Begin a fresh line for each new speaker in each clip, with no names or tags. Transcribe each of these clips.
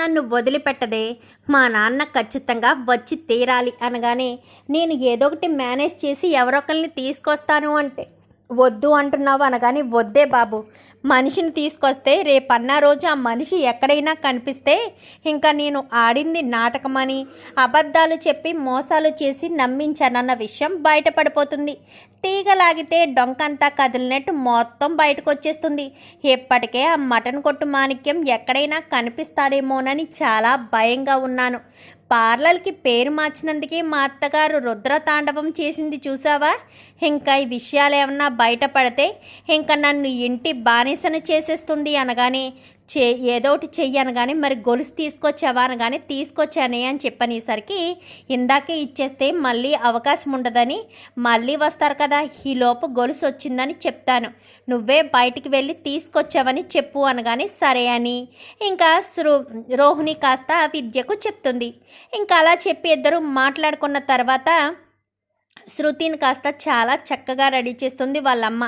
నన్ను వదిలిపెట్టదే. మా నాన్న ఖచ్చితంగా వచ్చి తీరాలి అనగానే నేను ఏదో ఒకటి మేనేజ్ చేసి ఎవరొకరిని తీసుకొస్తాను అంటే వద్దు అంటున్నావు అనగానే వద్దే బాబు. మనిషిని తీసుకొస్తే రేపన్న రోజు ఆ మనిషి ఎక్కడైనా కనిపిస్తే ఇంకా నేను ఆడింది నాటకమని అబద్ధాలు చెప్పి మోసాలు చేసి నమ్మించానన్న విషయం బయటపడిపోతుంది. తీగలాగితే డొంకంతా కదిలినట్టు మొత్తం బయటకు వచ్చేస్తుంది ఇప్పటికే ఆ మటన్ కొట్టు మాణిక్యం ఎక్కడైనా కనిపిస్తాడేమోనని చాలా భయంగా ఉన్నాను. పార్లర్కి పేరు మార్చినందుకే మా అత్తగారు రుద్రతాండవం చేసింది చూసావా? ఇంకా ఈ విషయాలు ఏమన్నా బయటపడితే ఇంకా నన్ను ఇంటి బానిసను చేసేస్తుంది అనగానే చే ఏదో ఒకటి చెయ్యి కానీ మరి గొలుసు తీసుకొచ్చావా అనగానే తీసుకొచ్చానే అని చెప్పనేసరికి ఇందాకే ఇచ్చేస్తే మళ్ళీ అవకాశం ఉండదని మళ్ళీ వస్తారు కదా ఈ లోపు గొలుసు వచ్చిందని చెప్తాను. నువ్వే బయటికి వెళ్ళి తీసుకొచ్చావని చెప్పు అనగానే సరే అని. ఇంకా సృ రోహిణి కాస్త విద్యకు చెప్తుంది. ఇంకా అలా చెప్పి ఇద్దరు మాట్లాడుకున్న తర్వాత శృతిని కాస్త చాలా చక్కగా రెడీ చేస్తుంది వాళ్ళమ్మ.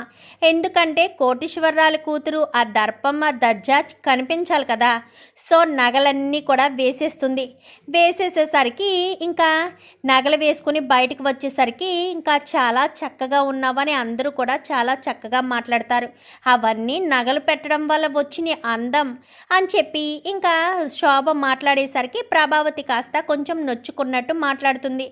ఎందుకంటే కోటీశ్వరరాలు కూతురు ఆ దర్పమ్మ దర్జా కనిపించాలి కదా. సో నగలన్నీ కూడా వేసేస్తుంది. వేసేసేసరికి ఇంకా నగలు వేసుకుని బయటకు వచ్చేసరికి ఇంకా చాలా చక్కగా ఉన్నావని అందరూ కూడా చాలా చక్కగా మాట్లాడతారు. అవన్నీ నగలు పెట్టడం వల్ల వచ్చిన అందం అని చెప్పి ఇంకా శోభ మాట్లాడేసరికి ప్రభావతి కాస్త కొంచెం నొచ్చుకున్నట్టు మాట్లాడుతుంది.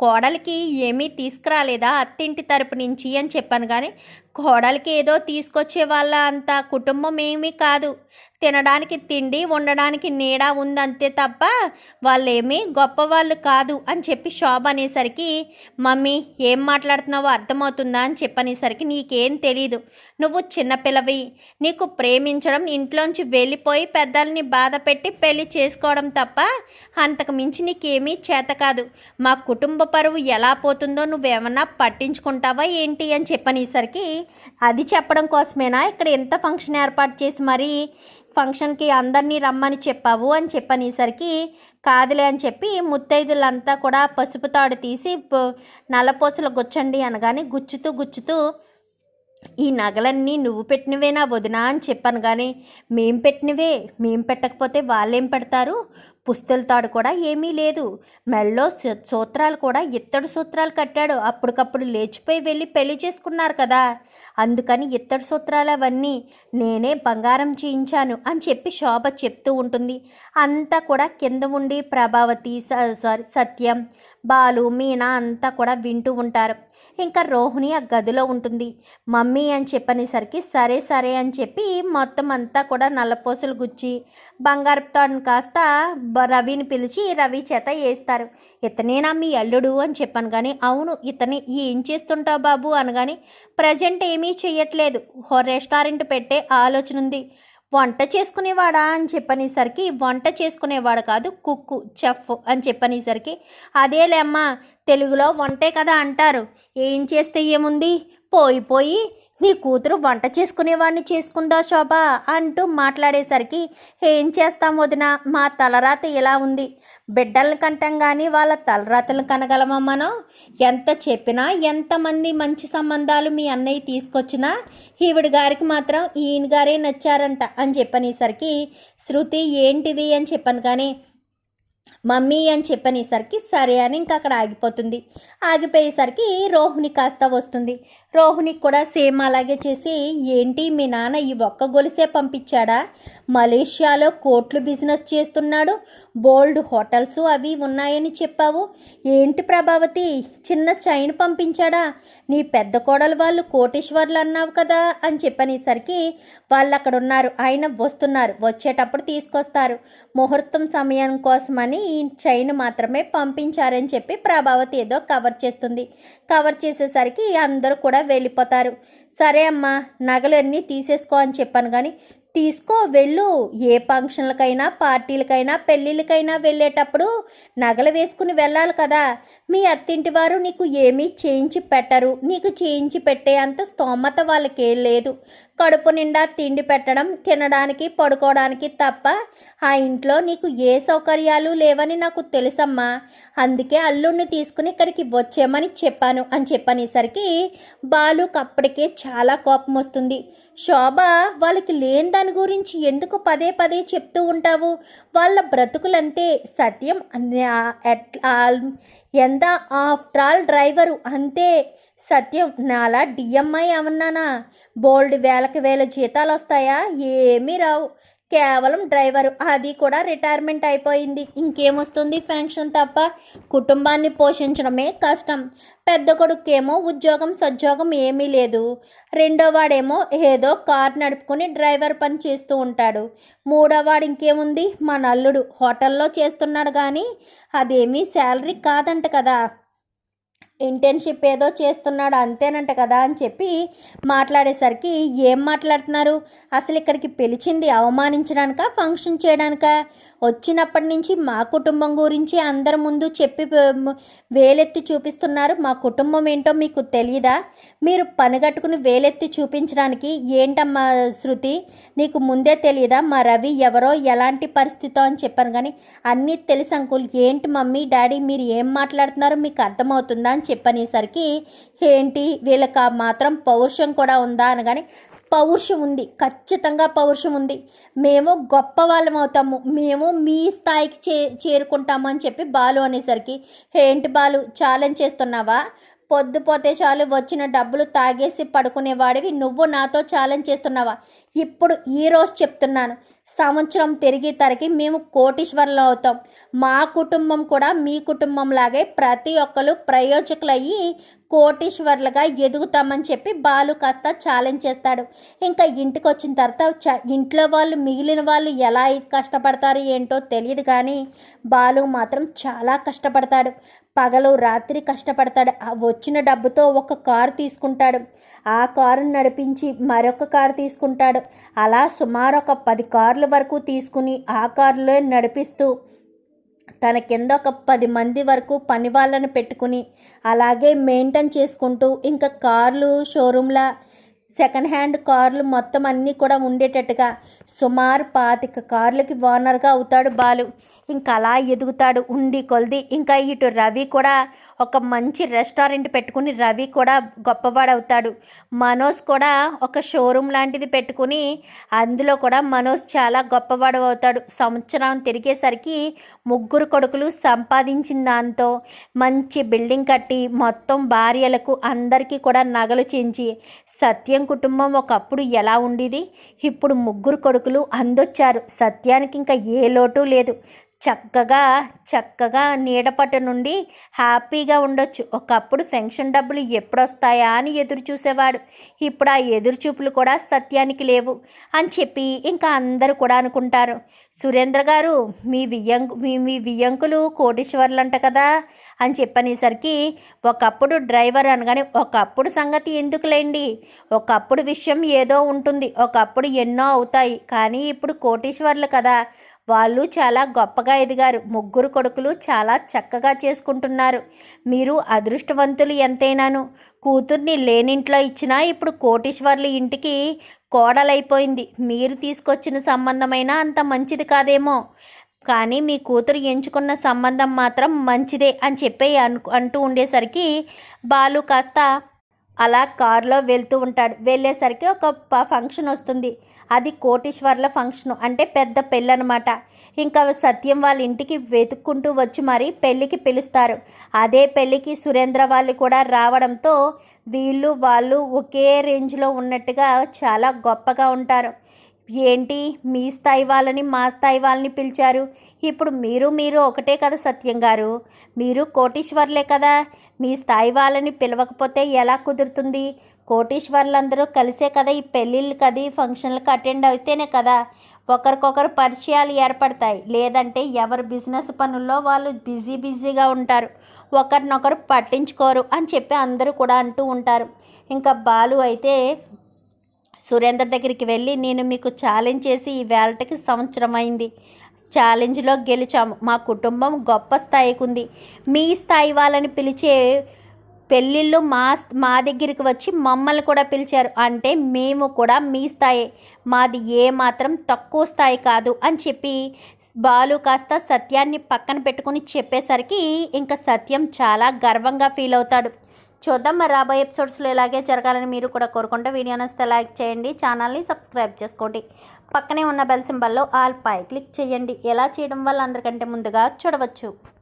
కోడలికి ఏమీ తీసుకురాలేదా అత్తింటి తరపు నుంచి అని చెప్పాను కానీ కోడలికి ఏదో తీసుకొచ్చే వాళ్ళ అంత కుటుంబం ఏమీ కాదు. తినడానికి తిండి ఉండడానికి నీడ ఉందంతే తప్ప వాళ్ళేమీ గొప్పవాళ్ళు కాదు అని చెప్పి శోభ అనేసరికి మమ్మీ ఏం మాట్లాడుతున్నావో అర్థమవుతుందా? అని చెప్పనేసరికి నీకేం తెలీదు. నువ్వు చిన్నపిల్లవి నీకు ప్రేమించడం ఇంట్లోంచి వెళ్ళిపోయి పెద్దల్ని బాధ పెట్టి పెళ్ళి చేసుకోవడం తప్ప అంతకు మించి నీకేమీ చేత కాదు. మా కుటుంబ పరువు ఎలా పోతుందో నువ్వేమన్నా పట్టించుకుంటావా ఏంటి? అని చెప్పనేసరికి అది చెప్పడం కోసమేనా? ఇక్కడ ఎంత ఫంక్షన్ ఏర్పాటు చేసి మరి ఫంక్షన్కి అందరినీ రమ్మని చెప్పావు అని చెప్పనేసరికి కాదులే అని చెప్పి ముత్తైదులంతా కూడా పసుపు తాడు తీసి ప- నల్లపూసలు గుచ్చండి అనగానే గుచ్చుతూ గుచ్చుతూ ఈ నగలన్నీ నువ్వు పెట్టినవేనా వదినా? అని చెప్పాను కానీ మేం పెట్టినవే మేం పెట్టకపోతే వాళ్ళేం పెడతారు? పుస్తెలతాడు కూడా ఏమీ లేదు. మెళ్ళో సూత్రాలు కూడా ఇత్తడి సూత్రాలు కట్టాడు. అప్పటికప్పుడు లేచిపోయి వెళ్ళి పెళ్ళి చేసుకున్నారు కదా. అందుకని ఇత్తడి సూత్రాలు అవన్నీ నేనే బంగారం చేయించాను అని చెప్పి శోభ చెప్తూ ఉంటుంది. అంతా కూడా కింద ఉండి ప్రభావతి స- సారీ సత్యం బాలు మీనా అంతా కూడా వింటూ ఉంటారు. ఇంకా రోహిణి ఆ గదిలో ఉంటుంది. మమ్మీ అని చెప్పనేసరికి సరే సరే అని చెప్పి మొత్తం అంతా కూడా నల్లపోసలు గుచ్చి బంగారపు కాస్త బ- రవిని పిలిచి రవి చేత వేస్తారు ఇతనేనా మీ అల్లుడు అని చెప్పాను కానీ అవును ఇతనే. ఏం చేస్తుంటావు బాబు అనగాని ప్రజెంట్ ఏమీ చెయ్యట్లేదు. రెస్టారెంట్ పెట్టే ఆలోచన ఉంది వంట చేసుకునేవాడా అని చెప్పనేసరికి వంట చేసుకునేవాడు కాదు కుక్కు చెఫ్ అని చెప్పనేసరికి అదేలేమ్మా తెలుగులో వంటే కదా అంటారు. ఏం చేస్తే ఏముంది? పోయి పోయి నీ కూతురు వంట చేసుకునేవాడిని చేసుకుందా శోభ? అంటూ మాట్లాడేసరికి ఏం చేస్తాం వదిన? మా తలరాత ఇలా ఉంది. బిడ్డలను కంటాం కానీ వాళ్ళ తలరాతలు కనగలమా మనం? ఎంత చెప్పినా ఎంతమంది మంచి సంబంధాలు మీ అన్నయ్య తీసుకొచ్చినా ఈవిడ గారికి మాత్రం ఈయన గారే నచ్చారంట అని చెప్పనేసరికి శృతి ఏంటిది? అని చెప్పాను కానీ మమ్మీ అని చెప్పనేసరికి సరే అని ఇంకా అక్కడ ఆగిపోతుంది. ఆగిపోయేసరికి రోహిణి కాస్త వస్తుంది. రోహిణికి కూడా సేమ్ అలాగే చేసి ఏంటి మీ నాన్న ఈ ఒక్క గొలుసే పంపించాడా? మలేషియాలో కోట్లు బిజినెస్ చేస్తున్నాడు. బోల్డ్ హోటల్స్ అవి ఉన్నాయని చెప్పావు. ఏంటి ప్రభావతి? చిన్న చైన్ పంపించాడా? నీ పెద్ద కోడలు వాళ్ళు కోటేశ్వర్లు అన్నావు కదా అని చెప్పనేసరికి వాళ్ళు అక్కడ ఉన్నారు ఆయన వస్తున్నారు. వచ్చేటప్పుడు తీసుకొస్తారు. ముహూర్తం సమయం కోసమని ఈ చైన్ మాత్రమే పంపించారని చెప్పి ప్రభావతి ఏదో కవర్ చేస్తుంది. కవర్ చేసేసరికి అందరూ కూడా వెళ్ళిపోతారు. సరే అమ్మా నగలన్నీ తీసేసుకో అని చెప్పాను కానీ తీసుకో వెళ్ళు. ఏ ఫంక్షన్లకైనా పార్టీలకైనా పెళ్ళిళ్ళకైనా వెళ్ళేటప్పుడు నగలు వేసుకుని వెళ్ళాలి కదా. మీ అత్తింటి వారు నీకు ఏమీ చేయించి పెట్టరు. నీకు చేయించి పెట్టే అంత స్తోమత వాళ్ళకే లేదు. కడుపు నిండా తిండి పెట్టడం తినడానికి పడుకోవడానికి తప్ప ఆ ఇంట్లో నీకు ఏ సౌకర్యాలు లేవని నాకు తెలుసమ్మా. అందుకే అల్లుడిని తీసుకుని ఇక్కడికి వచ్చేమని చెప్పాను అని చెప్పనేసరికి బాలుకు అప్పటికే చాలా కోపం వస్తుంది. శోభ వాళ్ళకి లేని దాని గురించి ఎందుకు పదే పదే చెప్తూ ఉంటావు? వాళ్ళ బ్రతుకులంతే సత్యం. ఎట్లా ఎంత ఆఫ్టర్ ఆల్ డ్రైవరు అంతే. సత్యం. నాలా డిఎంఐ ఏమన్నానా బోల్డ్ వేలకు వేల జీతాలు వస్తాయా ఏమీ రావు. కేవలం డ్రైవరు. అది కూడా రిటైర్మెంట్ అయిపోయింది. ఇంకేమొస్తుంది పెన్షన్ తప్ప? కుటుంబాన్ని పోషించడమే కష్టం. పెద్ద కొడుకేమో ఉద్యోగం సద్యోగం ఏమీ లేదు. రెండోవాడేమో ఏదో కార్ నడుపుకొని డ్రైవర్ పని చేస్తూ ఉంటాడు. మూడోవాడు ఇంకేముంది మా నల్లుడు హోటల్లో చేస్తున్నాడు కానీ అదేమీ శాలరీ కాదంట కదా. ఇంటర్న్షిప్ ఏదో చేస్తున్నాడు అంతేనంట కదా అని చెప్పి మాట్లాడేసరికి ఏం మాట్లాడుతున్నారు? అసలు ఇక్కడికి పిలిచింది అవమానించడానిక? ఫంక్షన్ చేయడానిక? వచ్చినప్పటి నుంచి మా కుటుంబం గురించి అందరి ముందు చెప్పి వేలెత్తి చూపిస్తున్నారు. మా కుటుంబం ఏంటో మీకు తెలియదా మీరు పనిగట్టుకుని వేలెత్తి చూపించడానికి ఏంటమ్మా శృతి? నీకు ముందే తెలియదా మా రవి ఎవరో ఎలాంటి పరిస్థితో అని చెప్పాను కానీ అన్నీ తెలుసు అంకుల్. ఏంటి మమ్మీ డాడీ మీరు ఏం మాట్లాడుతున్నారో మీకు అర్థమవుతుందా అని చెప్పనేసరికి ఏంటి? వీళ్ళకి ఆ మాత్రం పౌరుషం కూడా ఉందా అనగానే పౌరుషం ఉంది. ఖచ్చితంగా పౌరుషం ఉంది. మేము గొప్ప వాళ్ళం అవుతాము. మేము మీ స్థాయికి చే చేరుకుంటాము అని చెప్పి బాలు అనేసరికి ఏంటి బాలు ఛాలెంజ్ చేస్తున్నావా? పొద్దుపోతే చాలు వచ్చిన డబ్బులు తాగేసి పడుకునేవాడివి. నువ్వు నాతో ఛాలెంజ్ చేస్తున్నావా? ఇప్పుడు ఈ రోజు చెప్తున్నాను. సంవత్సరం తిరిగి తరిగి మేము కోటీశ్వరులు అవుతాం. మా కుటుంబం కూడా మీ కుటుంబం లాగే ప్రతి ఒక్కరు ప్రయోజకులయ్యి కోటీశ్వర్లుగా ఎదుగుతామని చెప్పి బాలు కాస్త ఛాలెంజ్ చేస్తాడు. ఇంకా ఇంటికి వచ్చిన తర్వాత ఇంట్లో వాళ్ళు మిగిలిన వాళ్ళు ఎలా కష్టపడతారు ఏంటో తెలియదు కానీ బాలు మాత్రం చాలా కష్టపడతాడు. పగలు రాత్రి కష్టపడతాడు. వచ్చిన డబ్బుతో ఒక కారు తీసుకుంటాడు. ఆ కారును నడిపించి మరొక కారు తీసుకుంటాడు. అలా సుమారు ఒక పది కార్ల వరకు తీసుకుని ఆ కారులో నడిపిస్తూ తన కింద ఒక పది మంది వరకు పని వాళ్ళని పెట్టుకుని అలాగే మెయింటైన్ చేసుకుంటూ ఇంకా కార్లు షోరూమ్ల సెకండ్ హ్యాండ్ కార్లు మొత్తం అన్నీ కూడా ఉండేటట్టుగా. సుమారు పాతిక కార్లకి ఓనర్గా అవుతాడు బాలు. ఇంకా అలా ఎదుగుతాడు ఉండి కొలిది. ఇంకా ఇటు రవి కూడా ఒక మంచి రెస్టారెంట్ పెట్టుకుని రవి కూడా గొప్పవాడవుతాడు. మనోజ్ కూడా ఒక షోరూమ్ లాంటిది పెట్టుకుని అందులో కూడా మనోజ్ చాలా గొప్పవాడు అవుతాడు సంవత్సరం తిరిగేసరికి ముగ్గురు కొడుకులు సంపాదించిన దాంతో మంచి బిల్డింగ్ కట్టి మొత్తం భార్యలకు అందరికీ కూడా నగలు చేయించి సత్యం కుటుంబం ఒకప్పుడు ఎలా ఉండేది? ఇప్పుడు ముగ్గురు కొడుకులు అందొచ్చారు. సత్యానికి ఇంకా ఏ లోటు లేదు. చక్కగా చక్కగా నీడపట నుండి హ్యాపీగా ఉండొచ్చు. ఒకప్పుడు పెన్షన్ డబ్బులు ఎప్పుడొస్తాయా అని ఎదురు చూసేవాడు ఇప్పుడు ఆ ఎదురుచూపులు కూడా సత్యానికి లేవు అని చెప్పి ఇంకా అందరూ కూడా అనుకుంటారు. సురేంద్ర గారు మీ వియ్యంకు మీ మీ వియ్యంకులు కోటీశ్వర్లు అంట కదా అని చెప్పనేసరికి ఒకప్పుడు డ్రైవర్ అనగానే ఒకప్పుడు సంగతి ఎందుకులేండి? ఒకప్పుడు విషయం ఏదో ఉంటుంది. ఒకప్పుడు ఎన్నో అవుతాయి. కానీ ఇప్పుడు కోటీశ్వర్లు కదా. వాళ్ళు చాలా గొప్పగా ఎదిగారు. ముగ్గురు కొడుకులు చాలా చక్కగా చేసుకుంటున్నారు. మీరు అదృష్టవంతులు ఎంతైనాను. కూతుర్ని లేనింట్లో ఇచ్చినా ఇప్పుడు కోటీశ్వర్లు ఇంటికి కోడలైపోయింది. మీరు తీసుకొచ్చిన సంబంధమైనా అంత మంచిది కాదేమో. కానీ మీ కూతురు ఎంచుకున్న సంబంధం మాత్రం మంచిదే అని చెప్పి అను అంటూ ఉండేసరికి బాలు కాస్త అలా కారులో వెళ్తూ ఉంటాడు. వెళ్ళేసరికి ఒక ప- ఫంక్షన్ వస్తుంది. అది కోటీశ్వర్ల ఫంక్షన్ అంటే పెద్ద పెళ్ళి అనమాట ఇంకా సత్యం వాళ్ళ ఇంటికి వెతుక్కుంటూ వచ్చి మరి పెళ్ళికి పిలుస్తారు. అదే పెళ్ళికి సురేంద్ర వాళ్ళు కూడా రావడంతో వీళ్ళు వాళ్ళు ఒకే రేంజ్లో ఉన్నట్టుగా చాలా గొప్పగా ఉంటారు. ఏంటి? మీ స్థాయి వాళ్ళని మా స్థాయి వాళ్ళని పిలిచారు. ఇప్పుడు మీరు మీరు ఒకటే కదా సత్యం గారు. మీరు కోటీశ్వర్లే కదా. మీ స్థాయి వాళ్ళని పిలవకపోతే ఎలా కుదురుతుంది? కోటీశ్వర్లందరూ కలిసే కదా ఈ పెళ్ళిళ్ళు కది ఫంక్షన్లకు అటెండ్ అయితేనే కదా. ఒకరికొకరు పరిచయాలు ఏర్పడతాయి. లేదంటే ఎవరు బిజినెస్ పనుల్లో వాళ్ళు బిజీ బిజీగా ఉంటారు. ఒకరినొకరు పట్టించుకోరు అని చెప్పి అందరూ కూడా అంటూ ఉంటారు. ఇంకా బాలు అయితే సురేందర్ దగ్గరికి వెళ్ళి నేను మీకు ఛాలెంజ్ చేసి ఈ వేళకి సంవత్సరం అయింది. ఛాలెంజ్లో గెలిచాము. మా కుటుంబం గొప్ప స్థాయికి ఉంది. మీ స్థాయి వాళ్ళని పిలిచే పెళ్ళిళ్ళు మా మా దగ్గరికి వచ్చి మమ్మల్ని కూడా పిలిచారు. అంటే మేము కూడా మీ స్థాయి. మాది ఏ మాత్రం తక్కువ స్థాయి కాదు అని చెప్పి బాలు కాస్త సత్యాన్ని పక్కన పెట్టుకుని చెప్పేసరికి ఇంకా సత్యం చాలా గర్వంగా ఫీల్ అవుతాడు. చూద్దాం మరి రాబోయే ఎపిసోడ్స్లో ఇలాగే జరగాలని మీరు కూడా కోరుకుంటే వీడియో నచ్చితే లైక్ చేయండి ఛానల్ని సబ్స్క్రైబ్ చేసుకోండి. పక్కనే ఉన్న బెల్ సింబల్లో ఆల్ పై క్లిక్ చేయండి. ఎలా చేయడం వల్ల అందరికంటే ముందుగా చూడవచ్చు.